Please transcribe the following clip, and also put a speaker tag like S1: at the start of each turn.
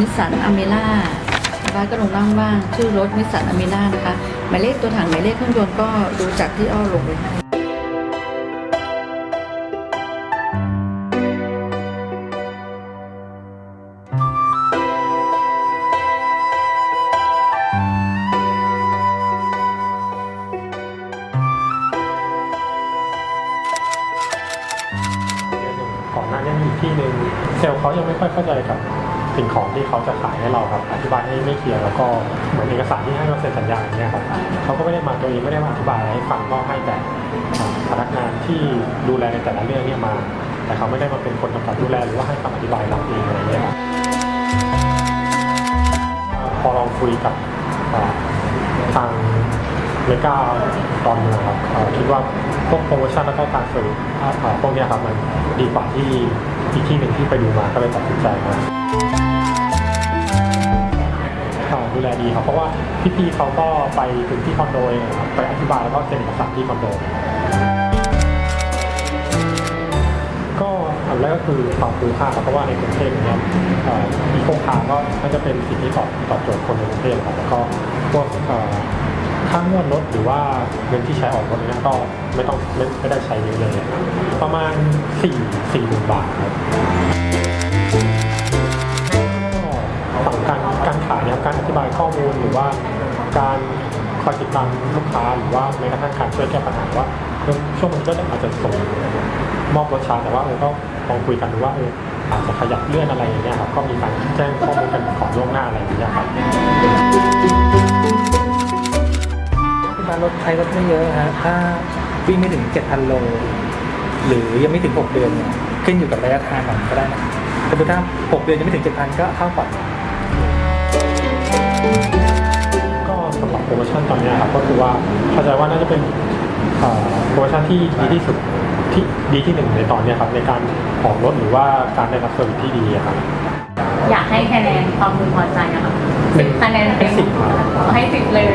S1: นิสสันอเมร่านะคะก็ลงนั่งบ้างชื่อรถนิสสันอเมร่านะคะหมายเลขตัวถังหมายเลขเครื่องยนต์ก็ดูจากที่อ้อลงไปให้
S2: ก่อนหน้านี้มีที่หนึ่งเซลล์เขายังไม่ค่อยเข้าใจกับ สิ่งของที่เขาจะขายให้เราครับ อธิบายให้ไม่เคลียร์แล้วก็เหมือนเอกสารที่ให้เราเซ็นสัญญาอย่างเงี้ยครับเขาก็ไม่ได้มาตัวเองไม่ได้มาอธิบายอะไรให้ฟังก็ให้แต่พนักงานที่ดูแลในแต่ละเรื่องเนี่ยมา แต่เขาไม่ได้มาเป็นคนกำกับดูแลหรือว่าให้คำอธิบายเราเองอะไรเงี้ยครับพอเราคุยกับทางเมกาตอนนึงครับคิดว่าพวกโปรโมชั่นแล้วก็การเซอร์วิสอ่าพวกนี้ครับมันดีกว่าที่อีกที่หนึ่งที่ไปดูมาก็เลยตัดสินใจมา ดูแลดีครับ เพราะว่าพี่ๆเขาก็ไปถึงที่คอนโดเองครับไปอธิบายแล้วก็เซ็นเอกสารที่คอนโด ก็อันแรกก็คือความคุ้มค่าครับเพราะว่าในกรุงเทพเงี้ยอีโคคารก็น่าจะเป็นสิ่งที่ตอบตอบโจทย์คนในกรุงเทพครับแล้วก็พวกค่างวดรถหรือว่าเงินที่ใช้ออกรถเนี้ยก็ไม่ต้องไม่ไม่ได้ใช้เยอะเลย ประมาณ4 4หมื่นบาทครับ ธิบายข้อมูลหรือว่าการคอยติดตามลูกค้าหรือว่าแม้กระทั่งการช่วยแก้ปัญหาว่าช่วงนี้ก็อาจจะส่งมอบรถช้าแต่ว่าเออก็ลองคุยกันดูว่าเอออาจจะขยับเลื่อนอะไรอย่างเงี้ยครับก็มีการแจ้งข้อมูลกันก่อนล่วงหน้าอะไรอย่างเงี้ยครับ
S3: ที่บ้านรถใช้รถไม่เยอะฮะถ้าวิ่งไม่ถึง 7,000 โล หรือยังไม่ถึง 6 เดือนเนี่ยขึ้นอยู่กับระยะทางก่อนก็ได้นะสมมติถ้า 6 เดือนยังไม่ถึง 7,000 ก็เข้าก่อน
S2: มชั่นตอนเนี้ยครับก็คือว่าเข้าใจว่าน่าจะเป็นเอ่อโปรโมชั่นที่ดีที่สุดที่ดีที่หนึ่งในตอนเนี้ยครับในการออกรถหรือว่าการได้รับเซอร์วิสที่ดีอะครับ
S4: อยากให้คะแนนความพึงพอใจนะคะ
S2: เป็น
S4: คะแนนเต็ม
S2: สิบครับ
S4: ให้สิบเลย